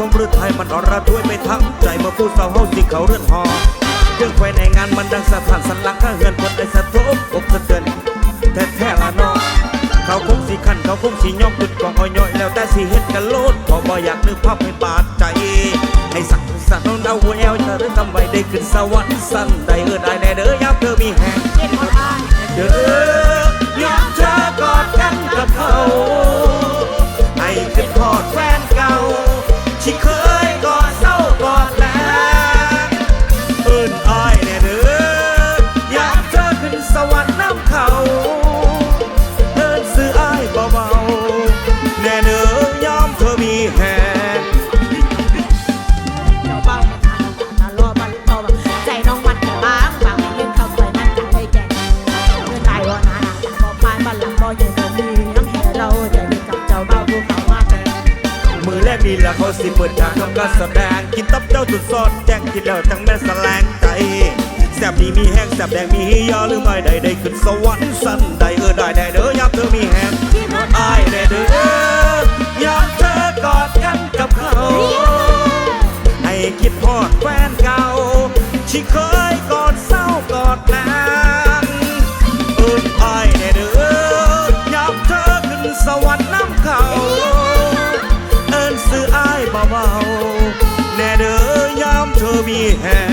ทมหรือไทยมันอ่อนระทวยไปทั้งใจเมื่อผู้สาวเฮาสิเขาเรือนหอเรื่องไฟในงานมันดังสะท้านสันหลังข้าเฮือนคนได้สะทบอกสะเทือนแท้แท้ละน้องเขาคงสิขันเขาคงสิยอมขึ้นกองอ้อยย่อยแล้วแต่สิเฮ็ดกันโลดพอบ่อยากนึกภาพให้บาดใจให้สักสักน้องดาหัวแอวเธอหรือทำไว้ได้ขึ้นสวรรค์สั้นได้เออได้แน่เด้อยามเธอมีแหงเย็นหมดอ้ายเด้อยามเธอกอดกันกับเขาให้ขึ้นทอด she could. นี่แหละเขาสิเปิดทางทำการแสดงกินตับเจ้าจุดซอดแจ้งกินแล้วทั้งแม่แสลงใจแซบดีมีแห้งแซบแดงมีฮียอหรือไม่ได้ได้ขึ้นสวรรค์สั้นได้เออได้ได้เด้อยามเธอมีแห้งที่มันอายแน่เด้อยามเธอกอ है।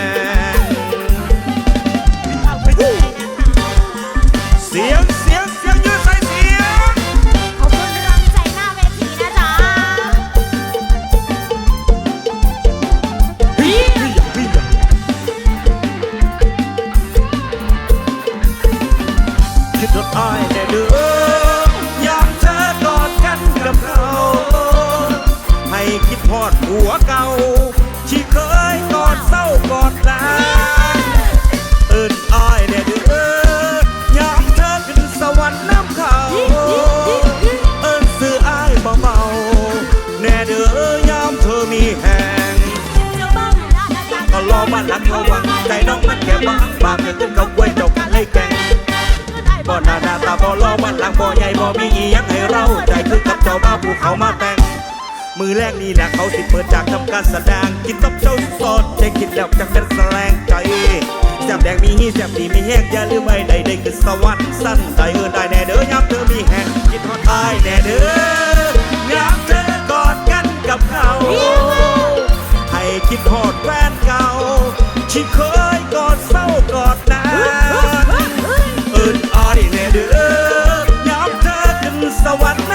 แหงเจ้าบ้าไม่ได้นะจ๊ะก็รอบ้านหลังเขาวังใจน้องมันแค่บางบางก็ขึ้นเขากล้วยจกันเลยแกงบ่หน้าหน้าตาบ่รอบ้านหลังบ่ใหญ่บ่มีอีหยังให้เราใจคือกับเจ้าบ้าภูเขามาแต่งมือแรกนี่แหละเขาสิเปิดจากทำการแสดงกินตับเจ้าสดใจคิดแล้วจังเป็นแสลงใจแซ่บแดงมีฮีแซ่บดีมีแห้งอย่าลืมไม่ได้ได้คือสวรรค์สั้นได้เออได้แน่เด้อยามเธอมีแห้งคิดฮอดอายแน่เด้อ กันกับเขาให้คิดฮอดแฟนเก่าที่เคยกอดเศร้ากอดนานเอินอายแน่เด้อยามเธอขึ้นสวรรค์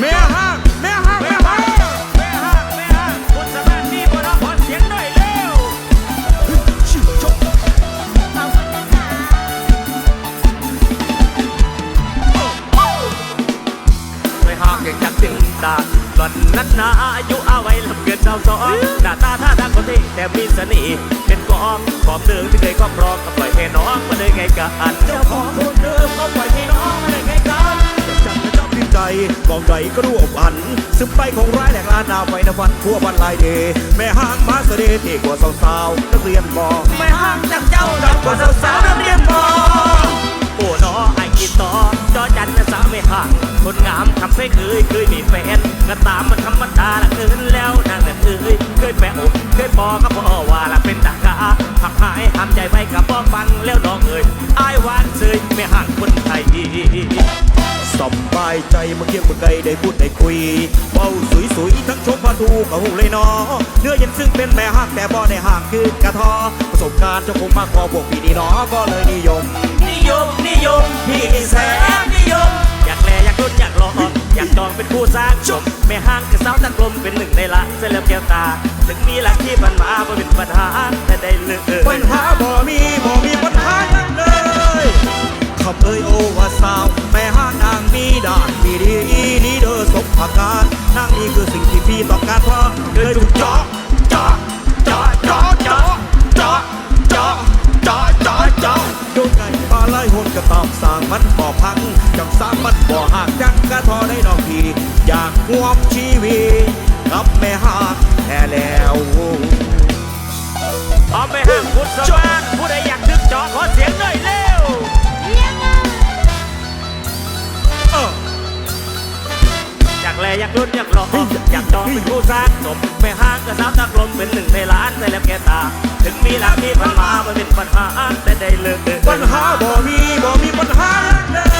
แม่ห้างแม่ห้างแม่แม่ห้าห้างงแม่ห้างแม่ห้างคุณสมาธิบนขอเสียงหน่อยเร็วชื่อจบขอบคุณนะคะไม่ห้างเก่งจังตึงตาหล่อนนัดหนาอายุเอาไว้ลำเกินเจ้าสองหน้าตาท่าทางคนที่แต่มีเสน่ห์เป็นกองของเดิมที่เคยครอบครองกับปล่อยให้น้องมาเลยไงกันเจ้าของ กองใดก็รู้อบอัน ซึมไปของร้ายแหลกลานนาไฟนวันทั่ววันลายเด แม่ห้างมาเสด็จที่กว่าสาวๆนักเรียนมอไม่ห่างจากเจ้าดอกกว่าสาวๆนักเรียนมอโอ้น้อไอ้กินต่อจอจันนะสาวไม่ห่าง คนงามทำให้เคยเคยมีแฟนก็ตามมันธรรมดาละเกินแล้วนางน่ะเคยเคยแปะอกเคยบอกก็พอว่าละเป็นตากาหักหายทำใจไว้กับบอกฟังแล้วน้องเอ่ยอายหวานเสยไม่ห่างคนไทยสบายใจเมื่อเคียงเมื่อไกลได้พูดได้คุยเบาสวยๆทั้งชมพาทูกับหูเลยเนอเนื้อเย็นซึ่งเป็นแม่ห้างแต่บ่ได้ห่างคือกระทอประสบการณ์เจ้าคงมากพอพวกพี่นี่เนอก็เลยนิยม นิยมนิยมพี่แสนนิยม รุ่นอยากรออยากดองเป็นคู่สร้างชมไม่ห่างกับสาวตะกลมเป็นหนึ่งในละเส้นเลือแก้วตา ถึงมีหลักที่บันมาบ่เป็นปัญหาแต่ได้เลือกปัญหาบ่มีบ่มีปัญหา ทีอยากควบชีวิตกับแม่หักแท้แล้วเอแม่ห้างพุทธสว่าผู้ใดอยากดึกจอขอเสียงหน่อยเร็วอยากแลอยากรุ่นอยากรออยากจองเป็นผู้สร้างจบแม่ห้างกระซับนักลมเป็นหนึ่งในล้านใต่แล้วแกตา ถึงมีหลักที่พันมามันเป็นปัญหาแต่ได้เลิกปัญหาบ่มีบ่มีปัญหาเลย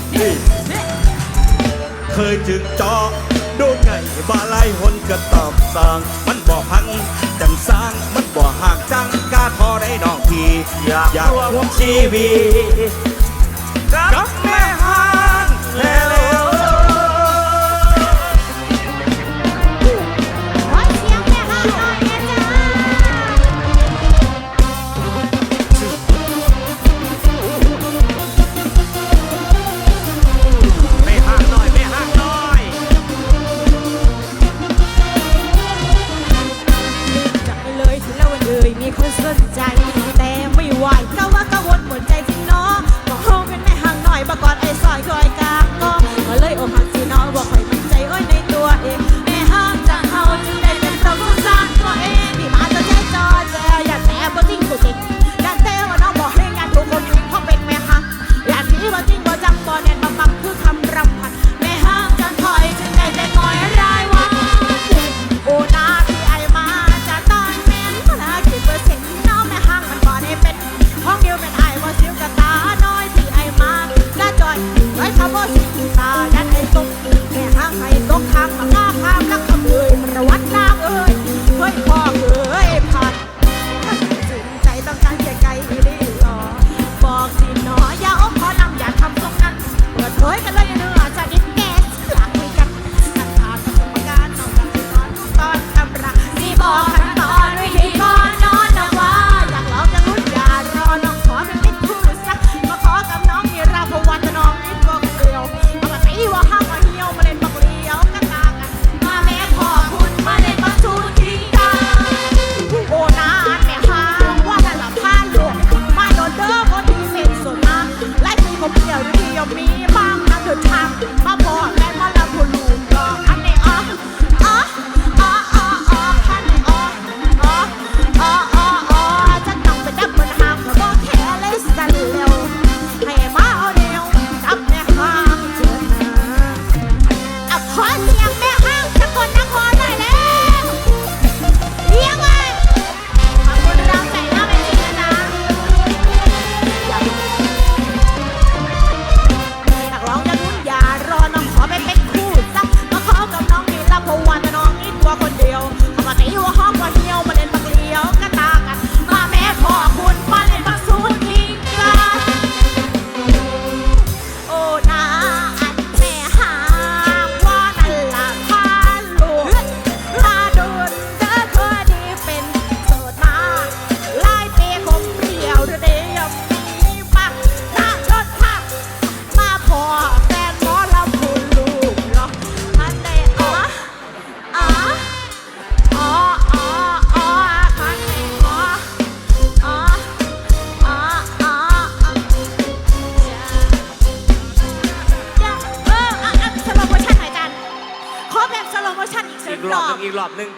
เคยจึงจอดูไงบาลายหนก็ตอบสองมันบ่พังจังสร้างมันบ่ห่างจังกาทอได้ดอกทีอยากรวมชีวีกับแม่ อบหนึ่ง